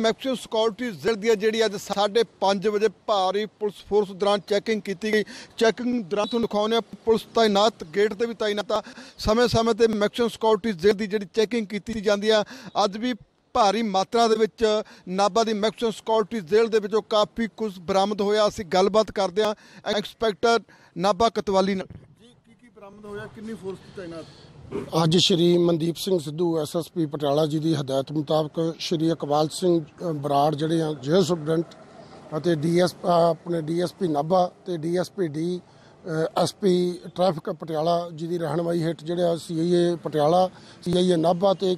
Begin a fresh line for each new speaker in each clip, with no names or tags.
Maximum security ਜ਼ਿਲ੍ਹ ਦੀ ਹੈ ਜਿਹੜੀ ਅੱਜ 5:30 ਵਜੇ ਭਾਰੀ ਪੁਲਿਸ ਫੋਰਸ ਦੌਰਾਨ ਚੈਕਿੰਗ ਕੀਤੀ ਗਈ। ਚੈਕਿੰਗ ਦੌਰਾਨ ਤੁਹਾਨੂੰ ਦਿਖਾਉਂਦੇ ਹਾਂ ਪੁਲਿਸ ਤਾਇਨਾਤ ਗੇਟ ਤੇ ਵੀ ਤਾਇਨਾਤ ਆ। ਸਮੇਂ-ਸਮੇਂ ਤੇ ਮੈਕਸਿਮਮ ਸਿਕਿਉਰਿਟੀ ਜ਼ਿਲ੍ਹ ਦੀ ਜਿਹੜੀ ਚੈਕਿੰਗ ਕੀਤੀ ਜਾਂਦੀ ਆ। ਅੱਜ ਵੀ ਭਾਰੀ ਮਾਤਰਾ ਦੇ ਵਿੱਚ ਨਾਭਾ ਦੀ ਮੈਕਸਿਮਮ ਸਿਕਿਉਰਿਟੀ ਜੇਲ੍ਹ ਦੇ ਵਿੱਚੋਂ ਕਾਫੀ ਕੁਝ ਬਰਾਮਦ ਹੋਇਆ। ਅਸੀਂ ਗੱਲਬਾਤ ਕਰਦੇ ਹਾਂ ਐਕਸਪੈਕਟਰ ਨਾਭਾ ਕਤਵਾਲੀ ਨਾਲ। ਜੀ ਕੀ ਕੀ ਬਰਾਮਦ ਹੋਇਆ? ਕਿੰਨੀ ਫੋਰਸ ਤਾਇਨਾਤ?
ਅੱਜ ਸ਼੍ਰੀ ਮਨਦੀਪ ਸਿੰਘ ਸਿੱਧੂ ਐਸਐਸਪੀ ਪਟਿਆਲਾ ਜੀ ਦੀ ਹਦਾਇਤ ਮੁਤਾਬਕ ਸ਼੍ਰੀ ਇਕਬਾਲ ਸਿੰਘ ਬਰਾੜ ਜਿਹੜੇ ਆ, ਜੇਲ੍ਹ ਸੁਪਰਡੈਂਟ ਅਤੇ ਡੀਐਸ ਆਪਣੇ ਡੀਐਸਪੀ ਨਾਭਾ ਤੇ DSP D SP traffic Patiala ji ਦੀ ਰਹਿਨਮਾਈ ਹੇਠ ਜਿਹੜੇ ਆ ਸੀਆਈਏ ਪਟਿਆਲਾ, ਸੀਆਈਏ ਨਾਭਾ ਤੇ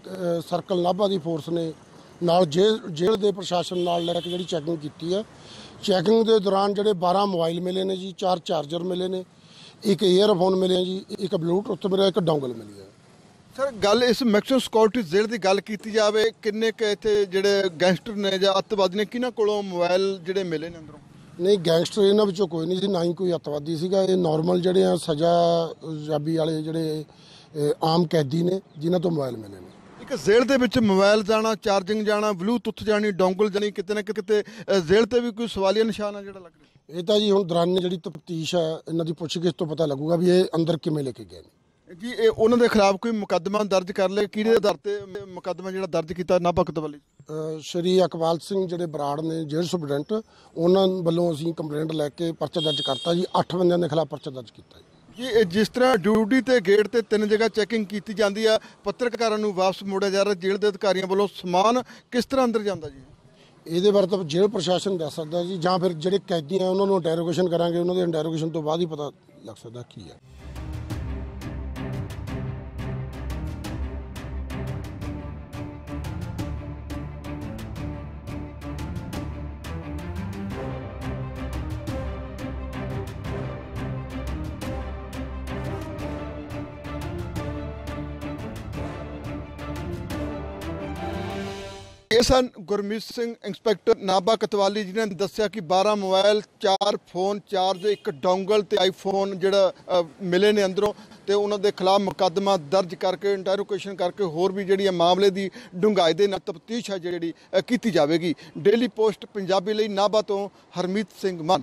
ਸਰਕਲ ਨਾਭਾ ਦੀ ਫੋਰਸ ਨੇ ਨਾਲ ਜੇਲ੍ਹ ਜੇਲ੍ਹ ਦੇ ਪ੍ਰਸ਼ਾਸਨ ਨਾਲ ਲੈ ਕੇ ਜਿਹੜੀ ਚੈਕਿੰਗ ਕੀਤੀ ਹੈ। ਚੈਕਿੰਗ ਦੇ ਦੌਰਾਨ ਜਿਹੜੇ 12 ਮੋਬਾਈਲ ਮਿਲੇ ਨੇ ਜੀ, ਚਾਰ ਚਾਰਜਰ ਮਿਲੇ ਨੇ। ਇੱਕ ਈਅਰਫੋਨ ਮਿਲੇ ਜੀ ਇੱਕ ਬਲੂਟੁੱਥ ਮਿਲਿਆ ਇੱਕ ਡੋਂਗਲ ਮਿਲੀ ਹੈ
ਸਰ ਗੱਲ ਇਸ ਮੈਕਸਿਮਮ ਸਿਕਿਉਰਿਟੀ ਜੇਲ੍ਹ ਦੀ ਗੱਲ ਕੀਤੀ ਜਾਵੇ ਕਿੰਨੇ ਕੁ ਇੱਥੇ ਜਿਹੜੇ ਗੈਂਗਸਟਰ ਨੇ ਜਾਂ ਅੱਤਵਾਦੀ ਨੇ ਕਿਹਨਾਂ ਕੋਲੋਂ ਮੋਬਾਈਲ ਜਿਹੜੇ ਮਿਲੇ ਨੇ ਅੰਦਰੋਂ?
ਨਹੀਂ ਗੈਂਗਸਟਰ ਇਹਨਾਂ ਵਿੱਚੋਂ ਕੋਈ ਨਹੀਂ ਸੀ ਨਾ ਹੀ ਕੋਈ ਅੱਤਵਾਦੀ ਸੀਗਾ। ਇਹ ਨਾਰਮਲ ਜਿਹੜੇ ਆ ਸਜ਼ਾ ਜਾਬੀ ਵਾਲੇ ਜਿਹੜੇ ਆਮ ਕੈਦੀ ਨੇ ਜਿਨ੍ਹਾਂ ਤੋਂ ਮੋਬਾਈਲ ਮਿਲੇ ਨੇ।
ਇੱਕ ਜੇਲ੍ਹ ਦੇ ਵਿੱਚ ਮੋਬਾਈਲ ਜਾਣਾ ਚਾਰਜਿੰਗ ਜਾਣਾ ਬਲੂਟੁੱਥ ਜਾਣੀ ਡੋਂਗਲ ਜਾਣੀ ਕਿਤੇ ਨਾ ਕਿਤੇ ਅ, ਜੇਲ੍ਹ ਤੇ ਵੀ ਕੋਈ ਸਵਾਲੀਆ ਨਿਸ਼ਾਨ ਆ ਜਿਹੜਾ ਲੱਗ ਰਿਹਾ।
ਇਹ ਤਾਂ ਜੀ ਹੁਣ ਦੌਰਾਨ ਜਿਹੜੀ ਤਫਤੀਸ਼ ਹੈ ਇਹਨਾਂ ਦੀ ਪੁੱਛਗਿੱਛ ਤੋਂ ਪਤਾ ਲੱਗੂਗਾ ਵੀ ਇਹ ਅੰਦਰ ਕਿਵੇਂ ਲੈ ਕੇ ਗਏ ਨੇ।
ਜੀ ਇਹ ਉਹਨਾਂ ਦੇ ਖਿਲਾਫ ਕੋਈ ਮੁਕੱਦਮਾ ਦਰਜ ਕਰ ਲਿਆ ਕਿਹਦੇ ਆਧਾਰ ਤੇ ਮੁਕੱਦਮਾ ਜਿਹੜਾ ਦਰਜ ਕੀਤਾ ਨਾਭਾ ਕਤਵਾਲੀ
ਅਹ, ਸ਼੍ਰੀ ਇਕਬਾਲ ਸਿੰਘ ਜਿਹੜੇ ਬਰਾੜ ਨੇ ਜੇਲ੍ਹ ਸੁਪਰਡੈਂਟ ਉਹਨਾਂ ਵੱਲੋਂ ਅਸੀਂ ਕੰਪਲੇਂਟ ਲੈ ਕੇ ਪਰਚਾ ਦਰਜ ਕਰਤਾ ਜੀ। 8 ਬੰਦਿਆਂ ਦੇ ਖਿਲਾਫ ਪਰਚਾ ਦਰਜ ਕੀਤਾ ਜੀ।
ਜੀ ਇਹ ਜਿਸ ਤਰ੍ਹਾਂ ਡਿਊਟੀ ਤੇ ਗੇਟ ਤੇ ਤਿੰਨ ਜਗ੍ਹਾ ਚੈਕਿੰਗ ਕੀਤੀ ਜਾਂਦੀ ਆ ਪੱਤਰਕਾਰਾਂ ਨੂੰ ਵਾਪਸ ਮੋੜਿਆ ਜਾ ਰਿਹਾ ਜੇਲ੍ਹ ਦੇ ਅਧਿਕਾਰੀਆਂ ਵੱਲੋਂ ਸਮਾਨ ਕਿਸ ਤਰ੍ਹਾਂ ਅੰਦਰ ਜਾਂਦਾ ਜੀ?
ਇਹਦੇ ਬਾਰੇ ਤਾਂ ਜੇਲ੍ਹ ਪ੍ਰਸ਼ਾਸਨ ਦੱਸ ਸਕਦਾ ਜੀ, ਜਾਂ ਫਿਰ ਜਿਹੜੇ ਕੈਦੀ ਆ ਉਹਨਾਂ ਨੂੰ ਇੰਟਰੋਗੇਸ਼ਨ ਕਰਾਂਗੇ, ਉਹਨਾਂ ਦੇ ਇੰਟਰੋਗੇਸ਼ਨ ਤੋਂ ਬਾਅਦ ਹੀ ਪਤਾ ਲੱਗ ਸਕਦਾ ਕੀ ਹੈ।
ਇਹ ਸਨ ਗੁਰਮੀਤ ਸਿੰਘ, ਇੰਸਪੈਕਟਰ ਨਾਭਾ ਕਤਵਾਲੀ ਜੀ ਨੇ ਦੱਸਿਆ ਕਿ 12 ਮੋਬਾਈਲ 4 ਫੋਨ ਚਾਰਜ ਇੱਕ ਡੋਂਗਲ ਤੇ ਆਈਫੋਨ ਜਿਹੜਾ ਮਿਲੇ ਨੇ ਅੰਦਰੋਂ ਤੇ ਉਹਨਾਂ ਦੇ ਖਿਲਾਫ ਮੁਕੱਦਮਾ ਦਰਜ ਕਰਕੇ ਇੰਟਰੋਗੇਸ਼ਨ ਕਰਕੇ ਹੋਰ ਵੀ ਜਿਹੜੀ ਹੈ ਮਾਮਲੇ ਦੀ ਡੂੰਘਾਈ ਦੇ ਨਾਲ ਤਫਤੀਸ਼ ਹੈ ਜਿਹੜੀ ਕੀਤੀ ਜਾਵੇਗੀ। ਡੇਲੀ ਪੋਸਟ ਪੰਜਾਬੀ ਲਈ ਨਾਭਾ ਤੋਂ ਹਰਮੀਤ ਸਿੰਘ ਮਨ।